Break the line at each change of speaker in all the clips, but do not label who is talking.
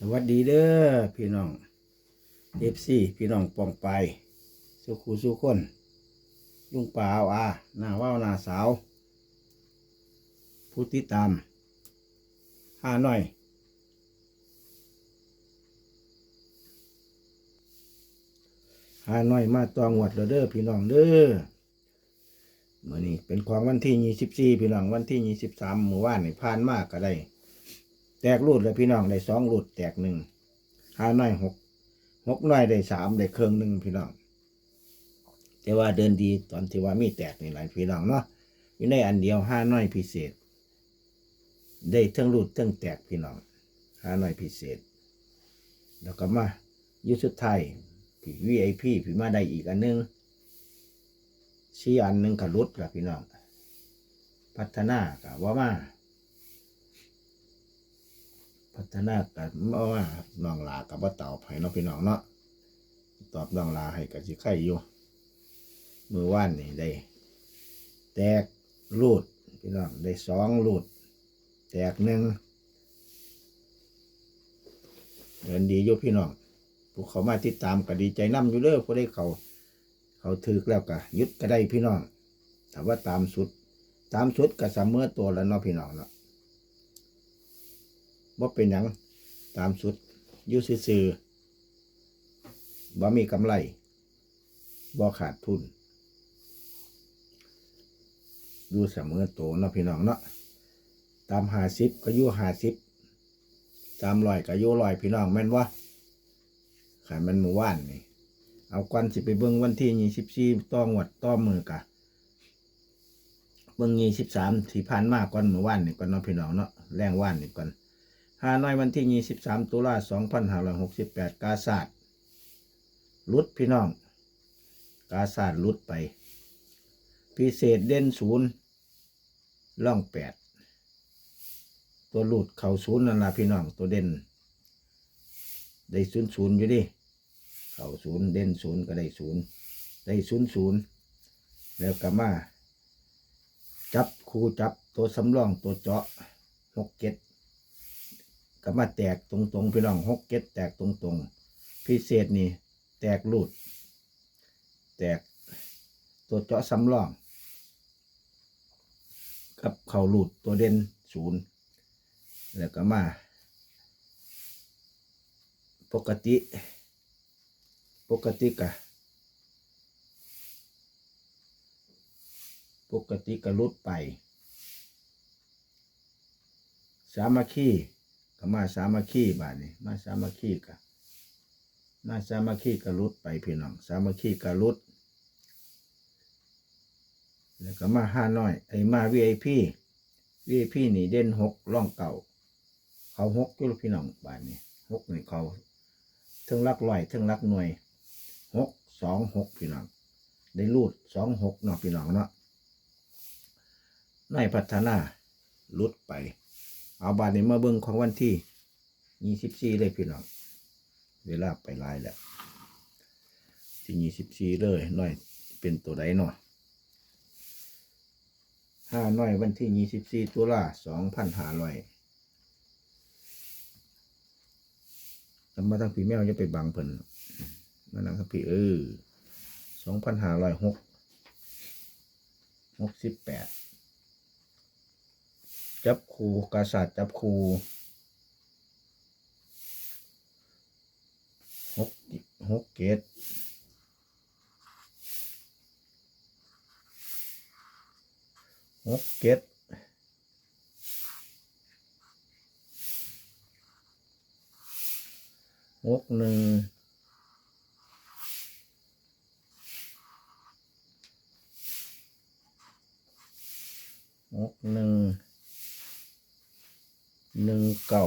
สวัสดีเด้อพี่น้องเอฟซีพี่น้องปองไป สุขูสุคนลุงป่าเอาอาหน้าว่าวหน้าสาว ผู้ติดตามห้าหน่อยห้าหน่อยมาตองหวดเด้อพี่น้องเด้อมื่อนี้เป็นของวันที่ยี่สิบสี่พี่น้องวันที่ยี่สิบสามหมู่บ้านนี่ผ่านมากก็ได้ แตกรูดเลยพี่น้องได้สองรูดแตกหนึ่งห้าน้อยหกหกน้อยได้สามได้เครื่องหนึ่งพี่น้อง แต่ว่าเดินดีตอนที่ว่ามีแตกนี่หลายพี่น้องเนาะอยู่ในอันเดียวห้าน้อยพิเศษ ได้ทั้งรูดทั้งแตกพี่น้องห้าน้อยพิเศษ แล้วก็มายุสุดท้ายพี่วีไอพีพี่มาได้อีกอันหนึงชี้อันหนึ่งกับรุดกับพี่น้อง พัฒนากับว่ามา พัฒนากันมาว่าน้องลากับว่าตอบให้น้องพี่น้องเนาะตอบน้องลาให้กับสิไข่อยู่มือว่านนี่ได้ แตกรูดพี่น้องได้สองรูด แตกหนึ่งเดินดีอยู่พี่น้องผู้เขามาติดตามก็ดีใจนํอยู่เด้อผู้ได้เขา เขาถือแล้วก็ยึดก็ได้พี่น้องแต่ว่าตามสุด ตามสุดก็เสมอตัวแล้วเนาะพี่น้องเนาะ บ่เป็นหยังตามสุดอยู่ซื่อๆบ่มีกำไรบ่ขาดทุนอยู่เสมอโตเนาะพี่น้องเนาะตามหาสิบก็อยู่หาสิบตามลอยก็อยู่ลอยพี่น้องแม่นวะขันมันหมู่ว่านนี่เอากวันสิไปเบิ่งวันที่ยี่สิบสี่ต้องวัดต้อมือกะเบิ่งยี่สิบสามที่ผ่านมาก่อนหมู่ว่านนี่ก่อนเนาะพี่น้องเนาะแรงว่านนี่ก่อน ฮานอยวันที่ 23 ตุลา2568 กาซาดลุดพี่น้อง กาซาดลุดไป พิเศษเด่นศูนย์ล่องแปดตัวหลุดเข่าศูนย์นั่นละพี่น้องตัวเด่น ได้ศูนย์ศูนย์อยู่ดิ เข่าศูนย์เด่นศูนย์ก็ได้ศูนย์ได้ศูนย์ศูนย์แล้วก็มา จับคู่จับตัวสำรองตัวเจาะหกเจ็ด ก็มาแตกตรงๆพี่น้องหกเก็ดแตกตรงๆ พิเศษนี่ แตกรูดแตกตัวเจาะสำรองกับเข่ารูดตัวเด่นศูนย์แล้วก็มา ปกติ ปกติกะปกติกะรุดไป สามัคคี มาสามัคคีบาดนี้มาสามัคคีกะมาสามัคคีกะรุดไปพี่น้อง สามัคคีกะรุดแล้วก็มาห้าน้อย ไอ้มาวีไอพีวีไอพีนี่เด่นหกร่องเก่า เขาหกยู่พี่น้องบาดนี้หกนี่เขาเทิงลักลอยเทิงลักหน่วยหกสองหกพี่น้อง ได้รูดสองหกเนาะพี่น้องเนาะในพัฒนาลุดไป เอาบาทนี้มาเบิ่งของวันที่ยี่สิบสี่เลยพี่น้อง เวลาไปไล่แล้วที่ยี่สิบสี่เลยหน่อยเป็นตัวใดหน่อยห้าหน่อยวันที่ยี่สิบสี่ตุลาสองพันห้าร้อยทำมาทั้งพี่แมวจะไปบังเพิ่นมานั่งครับพี่เออสองพันห้าร้อยหกหกสิบแปด จับคูกษัตริย์จับคูหกหกเกตหกเกตหกหนึ่งหกหนึ่ง หนึ่ง เก่า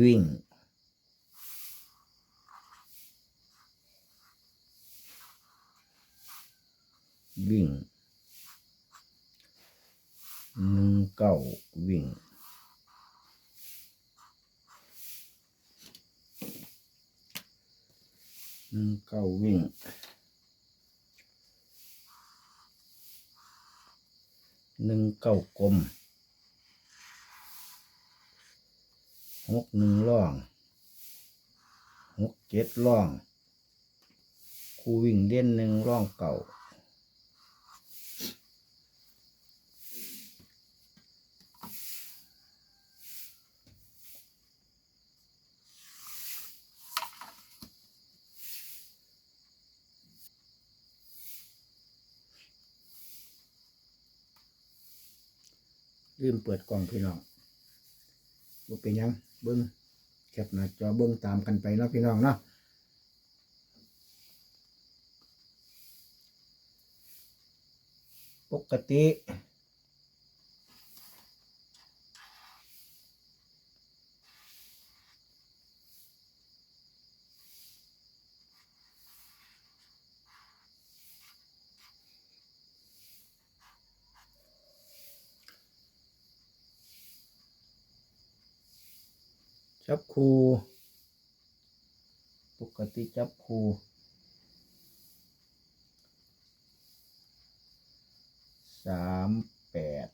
วิ่งวิ่งหนึ่งเก้าวิ่งหนึ่งเก้าวิ่ง หนึ่งเก้ากลมหกหนึ่งล่องหกเจ็ดล่อง คูวิ่งเด่นหนึ่งล่องเก่า ลืมเปิดกล่องพี่น้องบ่เป็นยังเบิ้งแคปหน้าจอเบิ้งตามกันไปเนาะพี่น้องเนาะปกติ จับคูปกติจับคูสามแปด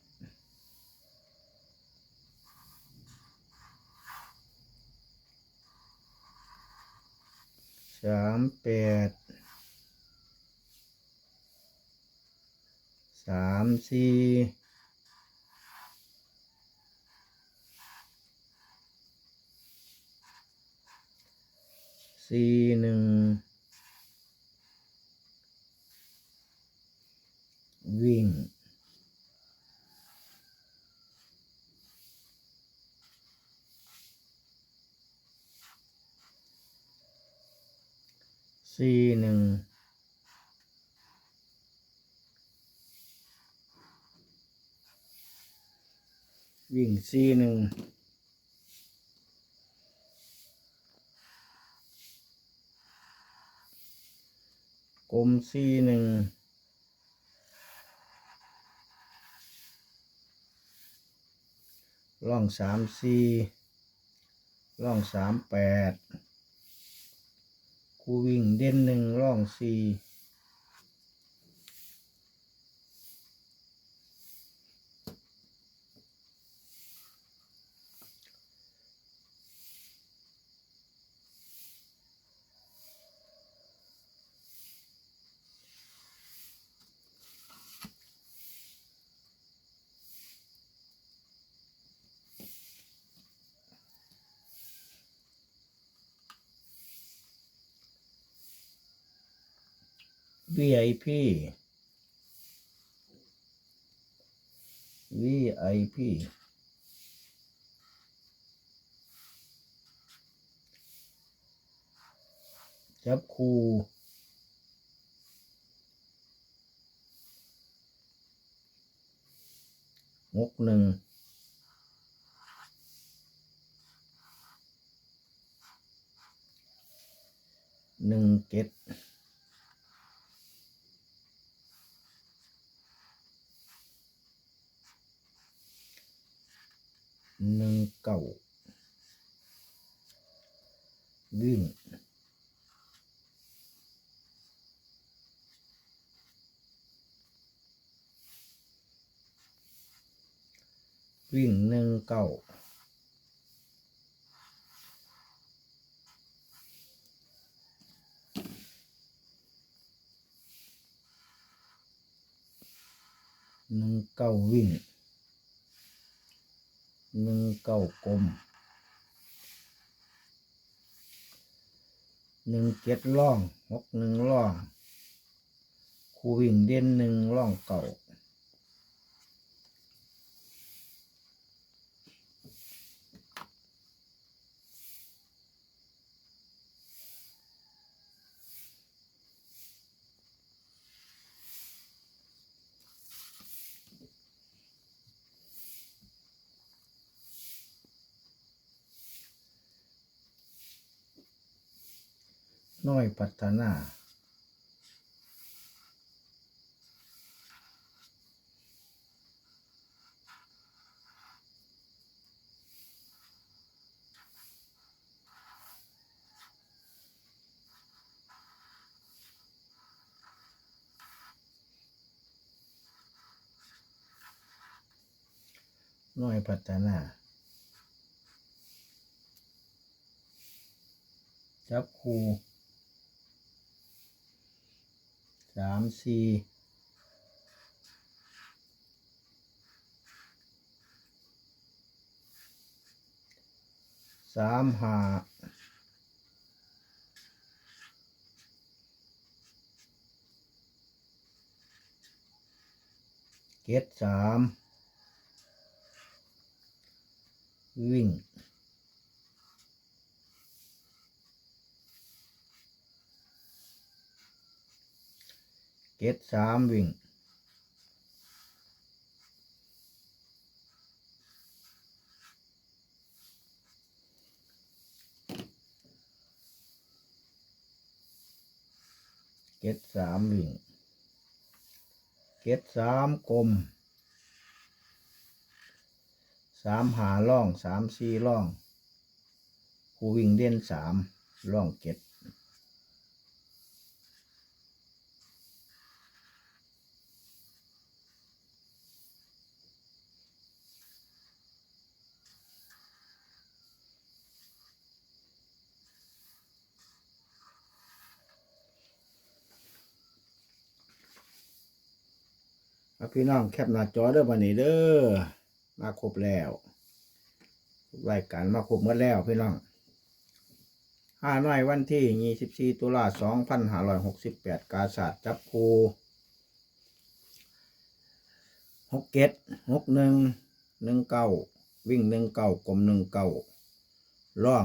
สามแปดสามสี่ สี่หนึ่งวิ่งสี่หนึ่งวิ่งสี่หนึ่ง กลมซีหนึ่งล่องสามสี่ล่องสามแปดคูวิ่งเด่นหนึ่งร่องสี่ วีไอพีวีไอพีจับคูหกหนึ่งหนึ่งเจ็ด หนึ่ง เก่าวิ่งวิ่งหนึ่งเก่าหนึ่งเก่าวิ่ง หนึ่งเก้ากลมหนึ่งเจ็ดล่องหกหนึ่งล่องคูวิ่งเด่นหนึ่งล่องเก่า น้อยพัฒนา น้อยพัฒนาจับคู สามสี่สามห้าเจ็ดสามวิ่ง จ็ดสามวิ่งเจ็ดสามวิ่งเจ็ดสามกลมสามหาล่องสามสี่ล่องผู้วิ่งเด่นสามล่องเจ็ด เอาพี่น้องแคปหน้าจอเด้อวันนี้เด้อมาครบแล้วรายการมาครบหมดแล้วพี่น้องห้าน้อยวันที่ยี่สิบสี่ตุลาสองพันห้าร้อยหกสิบแปดกาศาสตร์จับคูหกเก็ดหกหนึ่งหนึ่งเก้าวิ่งหนึ่งเก้ากลมหนึ่งเก้าล่อง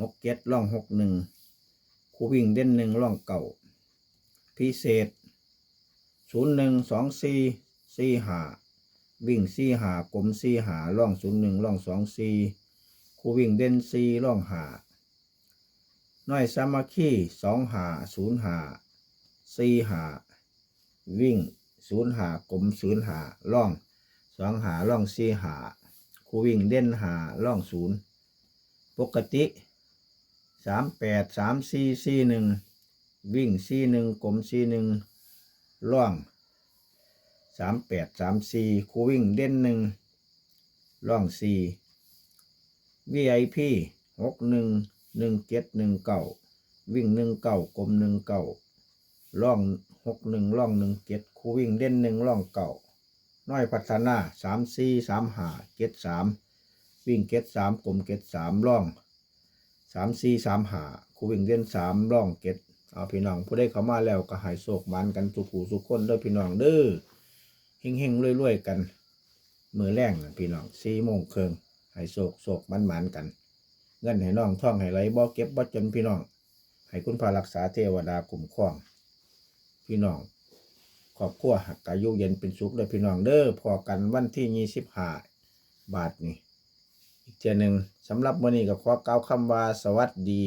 หกเก็ดล่องหกหนึ่งคูวิ่งเด่นหนึ่งล่องเก้าพิเศษ ศูนย์หนึ่งสองสี่สี่หาวิ่งสี่หากลมสี่หาล่องศูนย์หนึ่งล่องสองสี่คู่วิ่งเด่นสี่ล่องหาน้อยสามัคคีสองหาศูนย์หาสี่หาวิ่งศูนย์หากลมศูนย์หาล่องสองหาล่องสี่หาคู่วิ่งเด่นหาล่องศูนย์ปกติสามแปดสามสี่สี่หนึ่งวิ่งสี่หนึ่งกลมสี่หนึ่ง ล่องสามแปดสามสี่คูวิ่งเด่นหนึ่งล่องสี่ VIP หกหนึ่งหนึ่งเจ็ดหนึ่งเก้าวิ่งหนึ่งเก้ากลมหนึ่งเก้าล่องหกหนึ่งล่องหนึ่งเจ็ดคูวิ่งเด่นหนึ่งล่องเก้าน้อยพัฒนาสามสี่สามห้าเจ็ดสามวิ่งเจ็ดสามกลมเจ็ดสามล่องสามสี่สามห้าคูวิ่งเด่นสามล่องเจ็ด เอาพี่น้องผู้ได้เข้ามาแล้วก็หายโศกมันกันสุขูสุขคนด้อพี่น้องเด้อเฮงเฮงๆรวยๆกัน มือแรงนะพี่น้องสี่โมงเคิงหายโศกโศกมันมันกัน เงินให้น้องท่องให้ไหลบ่เก็บบ่จนพี่น้องให้คุณพารักษาเทวดาคุ้มครอง พี่น้องครอบครัวหักกายุเย็นเป็นสุขเด้อพี่น้องเด้อพอกันวันที่ยี่สิบห้าบาทนี่อีกเทียหนึ่งสำหรับวันนี้ก็ขอเกล่าคำว่าสวัสดี